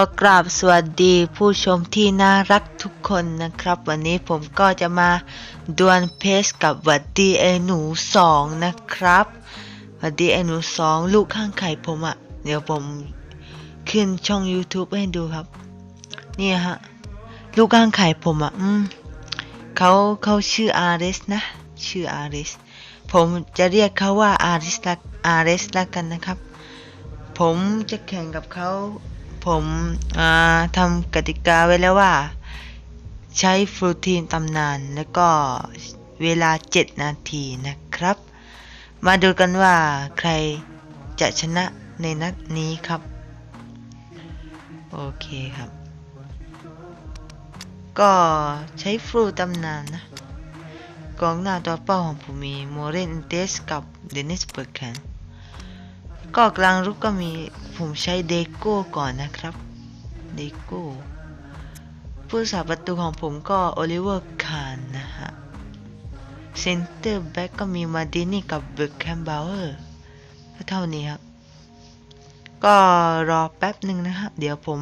ก็กราบสวัสดีผู้ชมที่น่ารักทุกคนนะครับ วันนี้ผมก็จะมาดวลเพสกับวัดดีไอหนูสองนะครับวัดดีไอหนูสองลูกข้างไข่ผมอะ่ะ เดี๋ยวผมขึ้นช่อง YouTube ให้ดูครับ นี่ฮะ ลูกข้างไข่ผมอะ่ะอืมเขาเขาชื่ออาริสนะ ชื่ออาริสผมจะเรียกเขาว่าอาริสละอาริสละกันนะครับ ผมจะแข่งกับเขา ผมทำกติกาไว้แล้วว่า ใช้ฟรูทีนตำนาน แล้วก็เวลา 7 นาทีนะครับ มาดูกันว่าใครจะชนะในนัดนี้ครับ โอเคครับ ก็ใช้ฟรูตำนานนะกองหน้าตัวเป้าของผมมีโมเรนเตสกับเดนิสเบิร์กแคน ก็กลางรุกก็มีผมใช้เดโก้ก่อนนะครับเดโก้ผู้สาประตูของผมก็โอลิเวอร์คานนะฮะเซนเตอร์แบ็กก็มีมาดินี่กับเบิร์กแคมบาวเออร์ก็เท่านี้ครับ ก็รอแป๊บหนึ่งนะครับ เดี๋ยวผม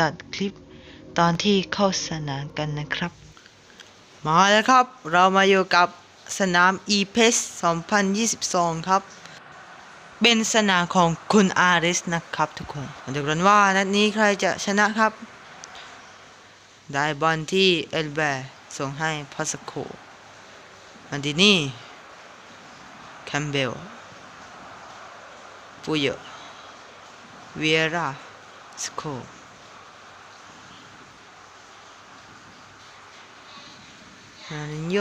ตัดคลิปตอนที่เข้าสนามกันนะครับ มาแล้วครับ เรามาอยู่กับสนาม e p e s 2022 ครับ เป็นสนามของคุณอาริสนะครับทุกคนมาดูกันว่านัดนี้ใครจะชนะครับ ได้บอลที่เอลแบร์ส่งให้พัสโคมันดินี่แคมเบลปูเยเวียร่าสโคนารินโย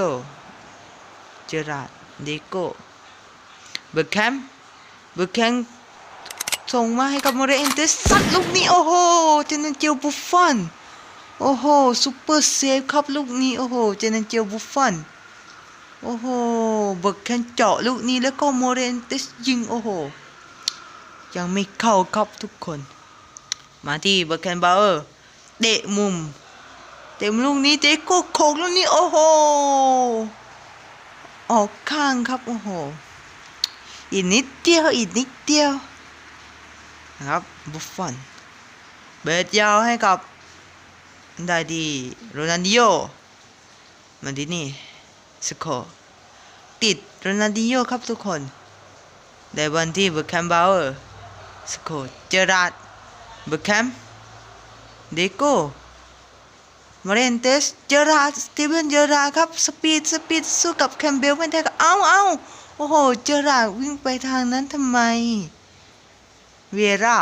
เจอราดเดโกเบอร์แคม เบอร์แคมส่งมาให้กับโมเรเอนเตสซัดลูกนี้ โอ้โหเจนันเจลบุฟฟอนโอ้โหซูเปอร์เซฟครับลูกนี้ โอ้โหเจนันเจลบุฟฟอนโอ้โหเบอร์แคมเจาะลูกนี้แล้วก็โมเรนเตสยิงโอ้โห ยังไม่เข้าครับทุกคน มาที่เบอร์แคนบาเออร์เตะมุม เต็มลูกนี้เตะโก้โขกลูกนี้ โอ้โห ออกข้างครับ โอ้โห อีกนิดเดียวอีกนิดเดียวนะครับบุฟฟอนเบิดยาวให้กับได้ดีโรนัลดิโอมาดินี่สโคติดโรนัลดิโอครับทุกคนได้บอลที่เบอร์แคมบาวเออร์สโคเจอราดเบอร์แคมเดโก้มาเรนเตสเจอราดสตีเวนเจอราดครับสปีดสปีดสู้กับแคมเบลไม่ได้ก็เอาเอา โอ้โห เจอราวิ่งไปทางนั้นทำไม เวร่า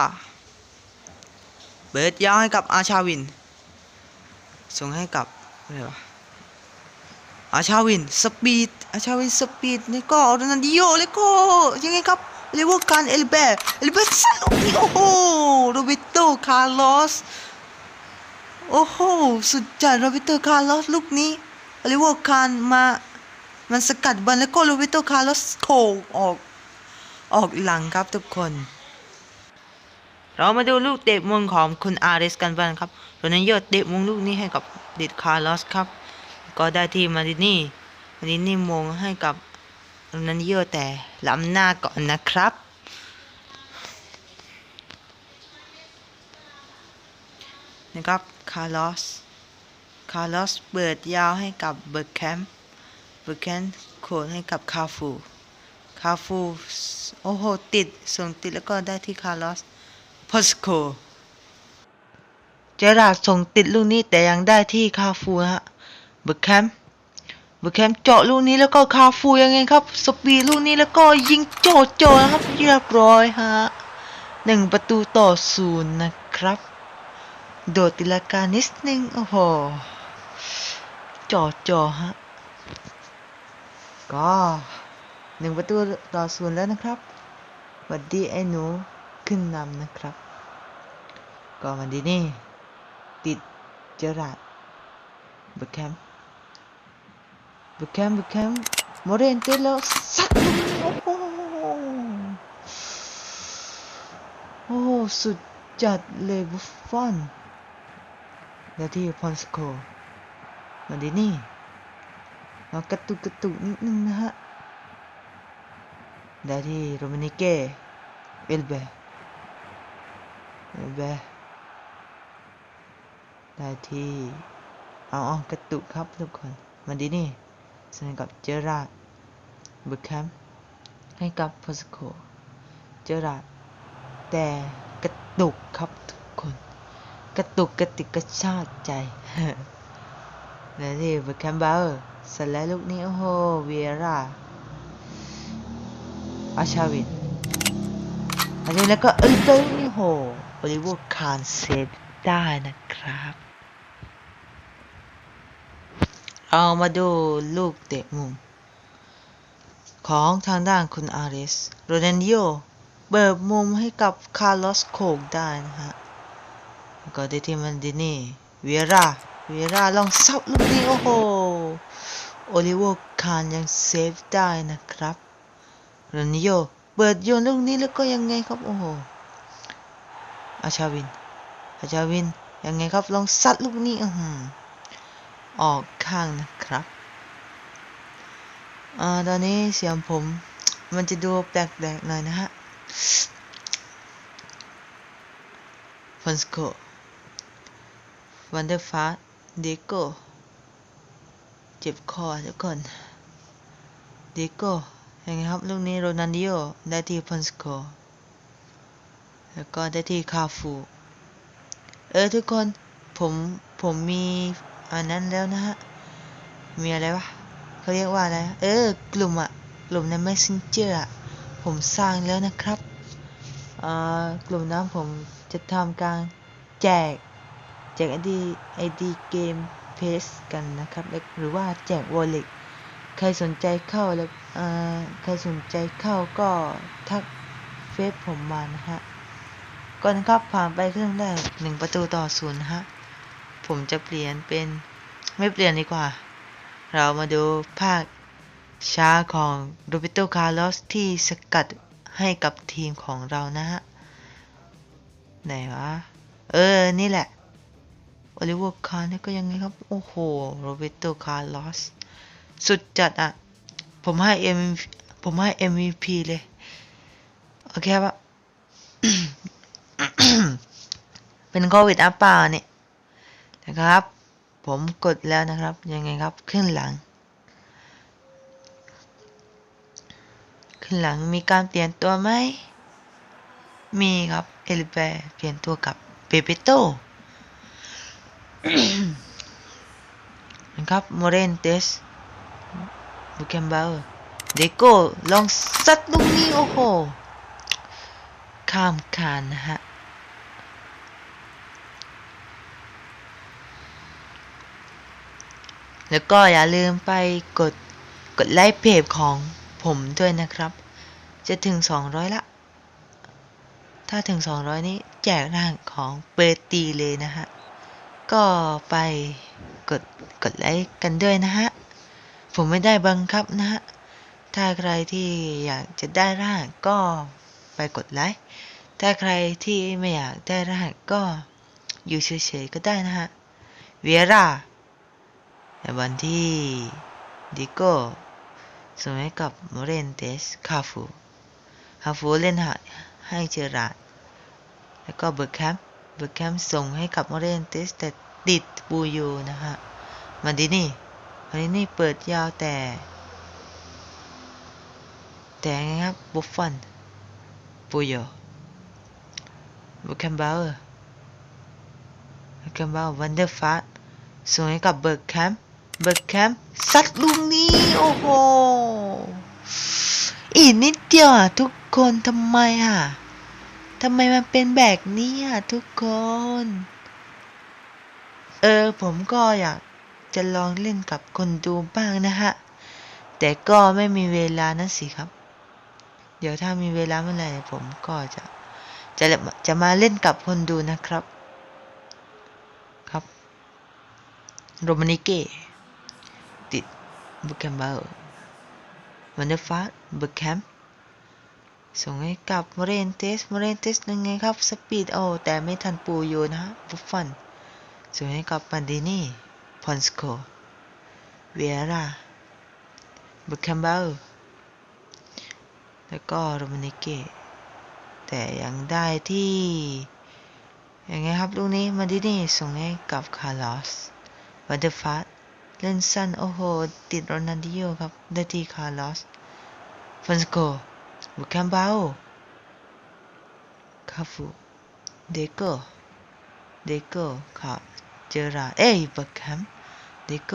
เบิร์ดยาวให้กับอาชาวิน ส่งให้กับอะไรวะ อาชาวิน สปีด อาชาวิน สปีดนี่ก็โรนัลดิโอแล้วก็ยังไงครับเรียกว่าการเอลเบร์เอลเบร์สันโอ้โห โรเบโต คาร์ลอส โอ้โห สุดจัดโรเบโต คาร์ลอส ลูกนี้เรียกว่าการมา มันสกัดบอลแล้วก็โรเบโตคาร์ลอสโขกออก ออกหลังครับทุกคน เรามาดูลูกเตะมุมของคุณอาริสกันบ้างครับโรนัลโยเตะมุมลูกนี้ให้กับเดดคาร์ลอสครับ ก็ได้ที่มาดินี่มาดินี่มงให้กับโรนัลโยแต่ล้ำหน้าก่อนนะครับนะครับ คาร์ลอส คาร์ลอส เปิดยาวให้กับเบิร์กแคมป์ ร์กแคมป์โขนให้กับคาฟู คาฟู โอ้โห ติด ส่งติดแล้วก็ได้ที่คาร์ลอสพอสโคเจราดส่งติดลูกนี้แต่ยังได้ที่คาฟูฮะเบิร์กแคมป์เบิร์กแคมป์เจาะลูกนี้แล้วก็คาฟูยังไงครับสปีลูกนี้แล้วก็ยิงโจดโจนะครับเรียบร้อยฮะหนึ่งประตูต่อศูนย์นะครับ โดดตีลากานิดนึงโอ้โหจ่อจ่อฮะ ก็หนึ่งประตูต่อศูนย์แล้วนะครับวัดดีไอ้หนูขึ้นนำนะครับ ก็วันดีนี่ ติดเจอราดเบคแคมเบคแคมเบคแคมโมเรนเตสแล้วสัดโอ้โหโอ้โหสุดจัดเลยบุฟฟอน แล้วที่พอนสโคมาดินี่ เรากระตุกกระตุกนิดนึงนะฮะ ได้ที่โรมานิเก้เอลเบเอลเบได้ที่เอาเอกระตุกครับทุกคนมาดีนี่สนับกับเจอราร์ดเบคแคมให้กับพอสโคเจอราร์ดแต่กระตุกครับทุกคน กระตุกกระติกกระชากใจแล้ที่เบคแคมเบอร์ สไลด์ลูกนี้โอ้โหเวียร่าอาชาวินอันนี้แล้วก็เอ้ยเต้ยนี่โหโอลิเวอร์คานเซฟได้นะครับ เอามาดูลูกเตะมุม ของทางด้านคุณอาริสโรนันโยเบิกมุมให้กับคาร์ลอสโคกได้นะฮะก็ได้ที่มันดินี่เวียร่าเวียร่าลองซับลูกนี้โอ้โห โอลิเวอร์คานยังเซฟได้นะครับรนันโยเปิดโยนลูกนี้แล้วก็ยังไงครับ โอ้โหอาชาวินอาชาวินยังไงครับลองซัดลูกนี้อือออกข้างนะครับอ่าตอนนี้เสียงผมมันจะดูแปลกๆหน่อยนะฮะฟอนสโกวันเดอร์ฟาเดโก เจ็บคอทุกคนดโกยังไงครับลูกนี้โรนันดิโอได้ที่พอนสโกแล้วก็ได้ที่คาฟู เออทุกคนผมผมมีอันนั้นแล้วนะฮะ มีอะไรวะเขาเรียกว่าอะไร เออกลุ่มอะกลุ่มใน Messenger อะผมสร้างแล้วนะครับอ่ากลุ่มนั้นผมจะทำการแจก แจกไอดีไอดีเกม เพสกันนะครับ หรือว่าแจกวอลเล็ตใครสนใจเข้าแล้วใครสนใจเข้าก็ทักเฟซผมมานะฮะก่อนครับผ่านไปครึ่งแรกหนึ่งประตูต่อศูนย์ฮะผมจะเปลี่ยนเป็นไม่เปลี่ยนดีกว่า เรามาดูภาคช้าของโรเบโตคาร์ลอสที่สกัดให้กับทีมของเรานะฮะ ไหนวะ เออ นี่แหละ อลิเวอร์คาร์นี่ก็ยังไงครับ โอ้โห โรเบโตคาร์ลอส สุดจัดอะ ผมให้ M ผมให้ MVP เลย โอเคปะเป็นโควิดอัปเปล่าเนี่ย นะครับ ผมกดแล้วนะครับ ยังไงครับ ขึ้นหลัง ขึ้นหลังมีการเปลี่ยนตัวไหม มีครับ เอลิเบเปลี่ยนตัวกับเปเปโต นะครับโมเรนเตสบูแคมเบลเดโก้ลองซัดลูกนี้ โอ้โห ข้ามคานนะฮะ แล้วก็อย่าลืมไปกด กดไลค์เพจของผมด้วยนะครับ จะถึง 200 ละ ถ้าถึง 200 นี้แจกร่างของเปอร์ตีเลยนะฮะ ก็ไปกดกดไลค์กันด้วยนะฮะ ผมไม่ได้บังคับนะฮะ ถ้าใครที่อยากจะได้ร่างก็ไปกดไลค์ ถ้าใครที่ไม่อยากได้ร่างก็อยู่เฉยๆก็ได้นะฮะ เวียร่าในวันที่ดิโก้ส่งให้กับโมเรนเตสคาฟูคาฟูเล่นให้ให้เจอราดแล้วก็เบิร์กแคมป์ เบิร์กแคมป์ส่งให้กับโมเรนเตสแต่ติดปูยูนะฮะมันดีนี่อันนี้นี่เปิดยาวแต่ แต่ไงครับบุฟฟอนปูโยบุคัมเบลบุคัมเบลวันเดอร์ฟาสส่งให้กับเบิร์กแคมป์เบิร์กแคมป์ซัดลูกนี้ โอ้โหอีกนิดเดียวอะทุกคนทำไมอะ ทำไมมันเป็นแบบนี้อะทุกคน เออผมก็อยากจะลองเล่นกับคนดูบ้างนะฮะ แต่ก็ไม่มีเวลานะสิครับ เดี๋ยวถ้ามีเวลาเมื่อไหร่ผมก็จะจะจะมาเล่นกับคนดูนะครับ ครับโรมานิเกติดบุคแคมเบลวันเดอร์ฟาสบุคแคม ส่งให้กับมเรนเตสมเรนเตสยังไงครับ สปีดโอแต่ไม่ทันปูอยู่นะบุฟฟอนส่งให้กับปันดินีพอนสโกเวียร่าบุคัมเบลแล้วก็โรมานิเกแต่ยังได้ที่อย่างไงครับลูกนี้มาดินี่ส่งให้กับคาร์ลอสวันเดอร์ฟาสเล่นสั้นโอ้โห ติดโรนัลดิโยครับได้ที่คาร์ลอสฟอนสโก บุคัมบาโอคาฟูเดโกเดโกครับเจอราเอ้ยเบิร์กแคมเดโก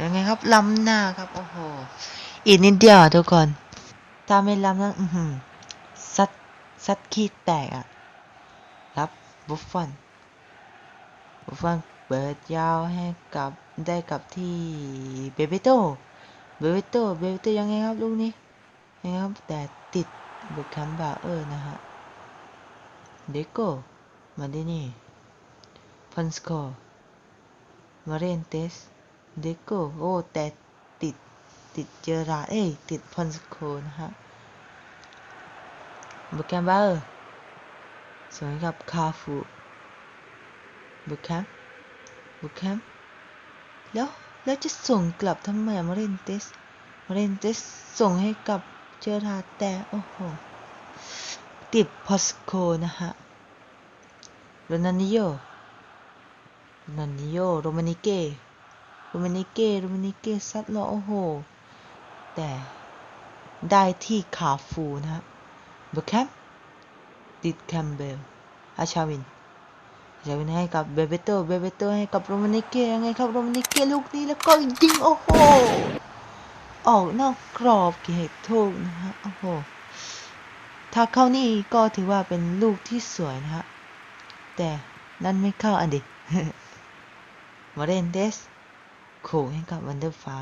ยังไงครับล้ำหน้าครับ โอ้โห อีกนิดเดียวอะทุกคนถ้าไม่ล้ำนะอือหือซัดซัดขี้แตกอะครับบุฟฟอนบุฟฟอนเปิดยาวให้กับได้กับที่เบเบโตเบเบโตเบเบโตยังไงครับลูกนี้ ยังไงครับ แต่ติดบุคคัมบาเออร์นะฮะเดโกมาดินี่พันสโกมาเรนเตสเดโกโอ้แต่ติดติดเจอราเอ้ยติดพันสโกนะฮะบุคคัมบาเออร์สวยกับคาฟูบุคแคมบุคแคมแล้วแล้วจะส่งกลับทำไมมาเรนเตสมาเรนเตสส่งให้กับ เจอราร์แต่โอ้โห ติดพอสโคนะฮะโรนันนิโยโรนันนิโยโรมานิเก้โรมานิเก้โรมานิเก้ซัดล้วโอ้โห แต่ได้ที่คาฟูนะฮะเบคแคมติดแคมเบลอาชาวินอาชาวินให้กับเบเบโตเบเบโตให้กับโรมานิเกยังไงครับโรมานิเกลูกนี้แล้วก็ยิงโอ้โห ออกนอกกรอบเขตโทษนะฮะโอ้โหถ้าเข้านี่ก็ถือว่าเป็นลูกที่สวยนะฮะแต่นั่นไม่เข้าอันดิมาเรนเดสโขงให้กับวันเดอร์ฟา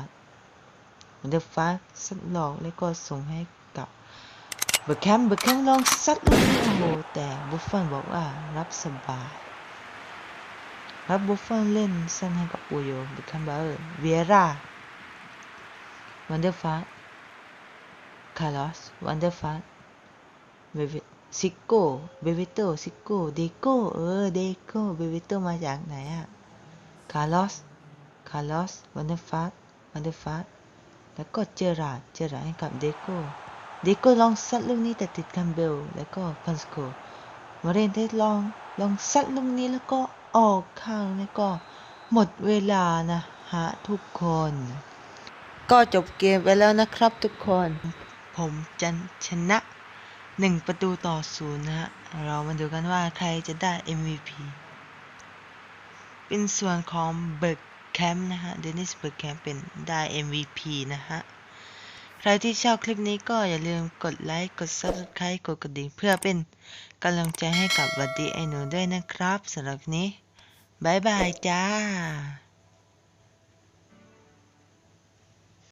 วันเดอร์ฟาสัดหลอกแล้วก็ส่งให้กับเบิร์แคมเบิร์แคมลองซัดลูกนี้โอ้โหแต่บุฟฟอนบอกว่ารับสบายรับบุฟฟอนเล่นสั้นให้กับปูโยเบิร์แคมป์บอร์เวียร่า วันเดอร์ฟาสคาร์ลอสวันเดอร์ฟาสเบเวซิโก้เบเวโตซิโก้เดโก้เออเดโก้เบเวโตมาจากไหนอะคาร์ลอสคาร์ลอสวันเดอร์ฟาสวันเดอร์ฟาสแล้วก็เจอราดเจอราดให้กับเดโก้เดโก้ลองซัดลูกนี้แต่ติดคัมเบลแล้วก็พันสโกมาเรนเทสลองลองซัดลูกนี้แล้วก็ออกข้างแล้วก็หมดเวลานะฮะทุกคน ก็จบเกมไปแล้วนะครับทุกคน ผมจะชนะหนึ่งประตูต่อศูนย์นะฮะ เรามาดูกันว่าใครจะได้ MVP เป็นส่วนของเบิร์กแคมป์นะฮะ เดนิสเบิร์กแคมป์เป็นได้ MVP นะฮะ ใครที่ชอบคลิปนี้ก็อย่าลืมกดไลค์ กด Subscribe กดกระดิ่งเพื่อเป็นกำลังใจให้กับวัดดีไอหนูด้วยนะครับสำหรับนี้บายบายจ้า